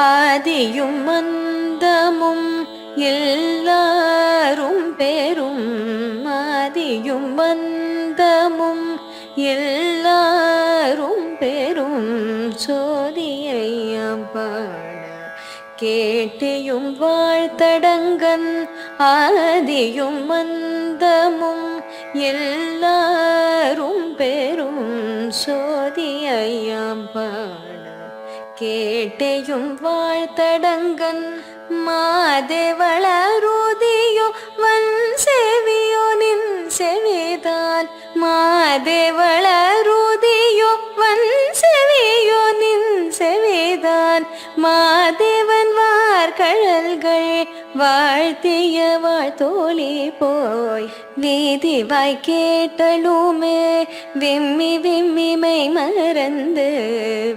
ஆதியும் மந்தமும் எல்லாரும் பெரும் ஆதியும் மந்தமும் எல்லாரும் பெரும் சோதியையாம் பாட கேட்டியும் வாழ்த்தடங்கன் ஆதியும் மந்தமும் எல்லாரும் பெரும் சோதியையாம் பாட கேட்டையும் வாழ்த்தடங்கன் மாதேவளருதியோ வன் செவியோ நின் செவிதான். மாதேவளருதியோ வன் செவியோ நின் செவிதான். மாதேவன் வார்கழல்கள் வாழ்த்திய வாழ்த்தோழி போய் வீதி வாய் கேட்டலுமே விம்மி விம்மிமை மறந்து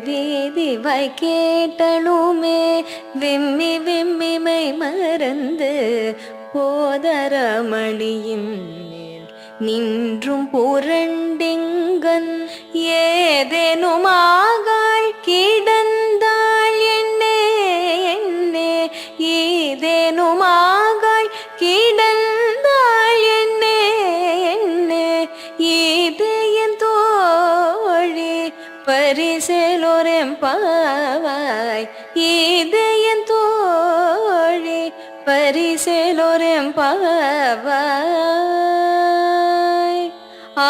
வீதி வாய் கேட்டலுமே விம்மி விம்மிமை மறந்து போதரமணியின் மேல் நின்றும் புரண்டிங்கன். ஏதேனுமாகாள் கிடந்தாள் என்னே என்னே ஏதேனுமா பரிசேலோரெம் பாவாய் இதயன் தோழி பரிசேலோரெம் பாவாய். ஆ